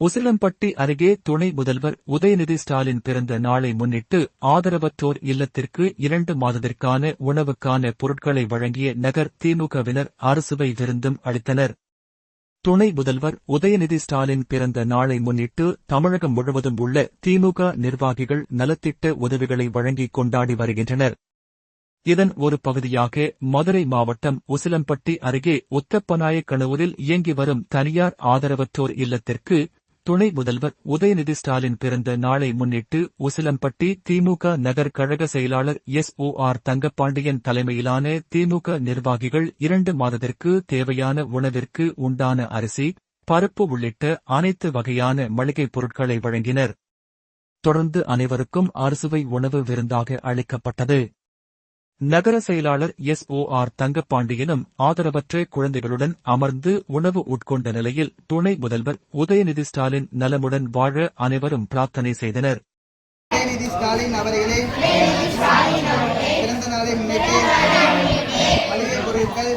உசிலம்பட்டி அருகே துணை முதல்வர் உதயநிதி ஸ்டாலின் பிறந்த நாளை முன்னிட்டு ஆதரவற்றோர் இல்லத்திற்கு இரண்டு மாதத்திற்கான உணவுக்கான பொருட்களை வழங்கிய நகர் திமுகவினர் அரசுவை விருந்தும் அளித்தனர். துணை முதல்வர் உதயநிதி ஸ்டாலின் பிறந்த நாளை முன்னிட்டு தமிழகம் முழுவதும் உள்ள திமுக நிர்வாகிகள் நலத்திட்ட உதவிகளை வழங்கி கொண்டாடி வருகின்றனர். இதன் ஒரு பகுதியாக மதுரை மாவட்டம் உசிலம்பட்டி அருகே உத்தப்பநாயக்கனூரில் இயங்கி வரும் தனியார் ஆதரவற்றோர் இல்லத்திற்கு துணை முதல்வர் உதயநிதி ஸ்டாலின் பிறந்த நாளை முன்னிட்டு உசிலம்பட்டி திமுக நகர் கழக செயலாளர் எஸ் ஓ ஆர் தங்கப்பாண்டியன் தலைமையிலான திமுக நிர்வாகிகள் இரண்டு மாதத்திற்கு தேவையான உணவிற்கு உண்டான அரிசி பருப்பு உள்ளிட்ட அனைத்து வகையான மளிகைப் பொருட்களை வழங்கினர். தொடர்ந்து அனைவருக்கும் அறுசுவை உணவு விருந்தாக அளிக்கப்பட்டது. நகர செயலாளர் எஸ் ஓ ஆர் தங்கப்பாண்டியனும் ஆதரவற்ற குழந்தைகளுடன் அமர்ந்து உணவு உட்கொண்ட நிலையில் துணை முதல்வர் உதயநிதி ஸ்டாலின் நலமுடன் வாழ அனைவரும் பிரார்த்தனை செய்தனர். உதயநிதி ஸ்டாலின் அவர்களே பிறந்த நாளை முன்னிட்டு மளிகை பொருட்கள்